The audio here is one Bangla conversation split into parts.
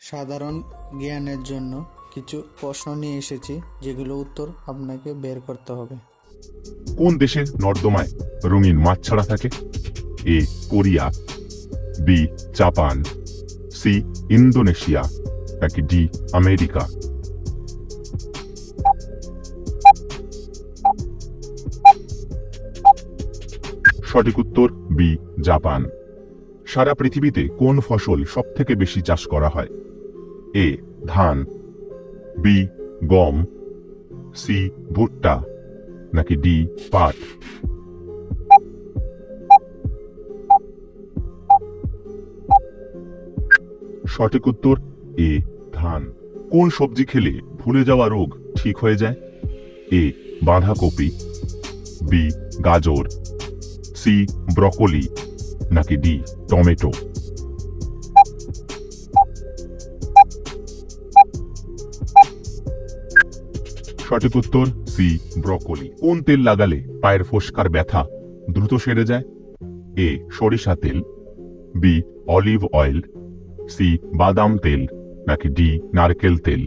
সাধারণ জ্ঞানের জন্য কিছু প্রশ্ন নিয়ে এসেছি, যেগুলো উত্তর আপনাকে বের করতে হবে। কোন দেশের নর্দমায় রঙিন মাছ ছাড়া থাকে? A, Korea, B, Japan, C, Indonesia, নাকি ডি, আমেরিকা? সঠিক উত্তর, বি, জাপান। সারা পৃথিবীতে কোন ফসল সবথেকে বেশি চাষ করা হয়? এ, ধান, বি, গম, সি, ভুট্টা, নাকি ডি, পাট? সঠিক উত্তর, এ, ধান। কোন সবজি খেলে ভুলে যাওয়া রোগ ঠিক হয়ে যায়? এ, বাঁধাকপি, বি, গাজর, সি, ব্রকলি, নাকি ডি, টমেটো? সঠিক উত্তর সি ব্রকলি। কোন তেল লাগালে পায়ের ফোসকার ব্যথা দ্রুত সেরে যায়? এ সরিষা তেল। B olive oil. সি বাদাম তেল। নাকি ডি নারকেল তেল?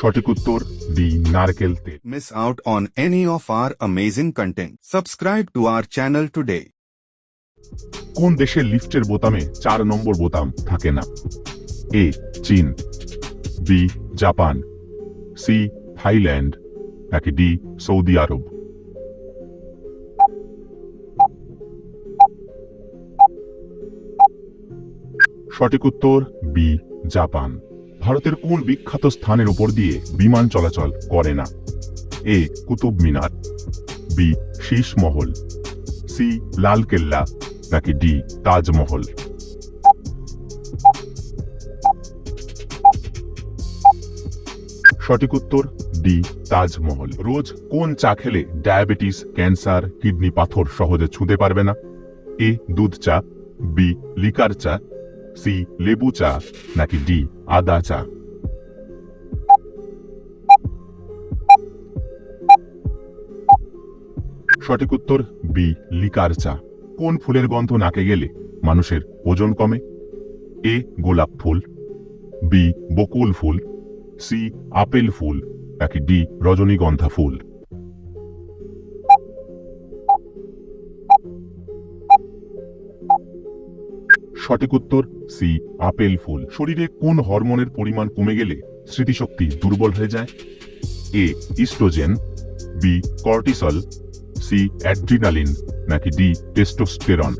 সঠিক উত্তর ডি নারকেল তেল। Miss out on any of our amazing content. Subscribe to our channel today. কোন দেশের লিফটের বোতামে চার নম্বর বোতাম থাকে না? এ, চীন, বি, জাপান, সি, থাইল্যান্ড, নাকি ডি, সৌদি আরব? সঠিক উত্তর, বি, জাপান। ভারতের কোন বিখ্যাত স্থানের উপর দিয়ে বিমান চলাচল করে না? এ কুতুব মিনার বি শীষ মহল সি লাল কেল্লা নাকি ডি, তাজমহল? সঠিক উত্তর, ডি, তাজমহল। রোজ কোন চা খেলে ডায়াবেটিস, ক্যান্সার, কিডনি পাথর সহজে ছুঁতে পারবে না? এ, দুধ চা, বি, লিকার চা, সি, লেবু চা, নাকি ডি, আদা চা? সঠিক উত্তর, বি, লিকার চা। কোন ফুলের গন্ধ নাকে গেলে মানুষের ওজন কমে? এ, গোলাপ ফুল। বি, বকুল ফুল। সি, আপেল ফুল। নাকি ডি, রজনীগন্ধা ফুল। সঠিক উত্তর, সি, আপেল ফুল। শরীরে কোন হরমোনের পরিমাণ কমে গেলে স্মৃতিশক্তি দুর্বল হয়ে যায়? A, oestrogen. B, cortisol. C adrenaline নাকি ডি টেস্টোস্টেরন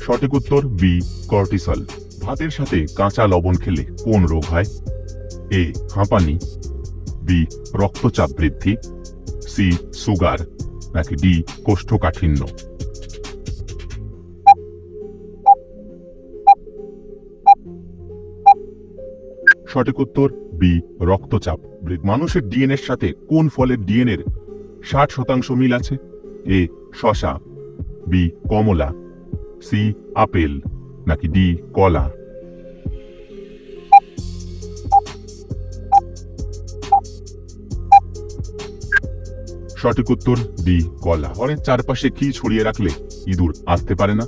সঠিক উত্তর বি কর্টিসল ভাতের সাথে কাঁচা লবণ খেলে কোন রোগ হয়? এ হাঁপানি। বি রক্তচাপ বৃদ্ধি। সি সুগার নাকি ডি কোষ্ঠকাঠিন্য? সঠিক উত্তর বি, রক্তচাপ। মানুষের ডিএনএর সাথে কোন ফলের ডিএনএর ষাট শতাংশ মিল আছে? এ, শশা। বি, কমলা। C, apple. নাকি ডি, কলা। সঠিক উত্তর ডি কলা। ঘরের চারপাশে কি ছড়িয়ে রাখলে ইঁদুর আসতে পারে না?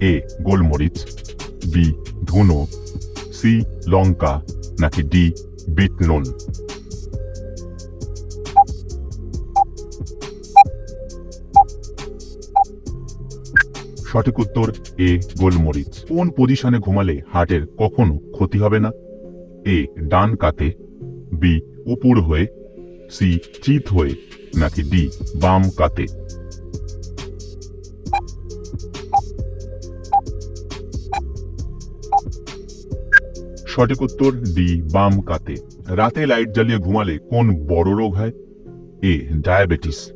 এ, গোলমরিচ। বি, ধুনো। সি, লঙ্কা। নাকি ডি বিট নুন সঠিক উত্তর, এ, গোলমরিচ। কোন পজিশনে ঘুমালে হার্টের কখনো ক্ষতি হবে না? এ, ডান কাতে, বি, উপুর হয়ে, সি, চিত হয়ে, নাকি ডি, বাম কাতে? সঠিক উত্তর, ডি, বাম কাতে। রাতে লাইট জ্বালিয়ে ঘুমালে কোন বড় রোগ হয়? এ, ডায়াবেটিস,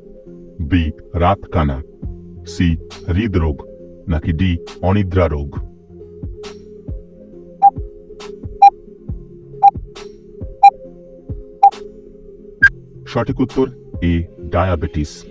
বি, রাত কানা, সি, হৃদরোগ, নাকি ডি, অনিদ্রা রোগ? সঠিক উত্তর, এ, ডায়াবেটিস।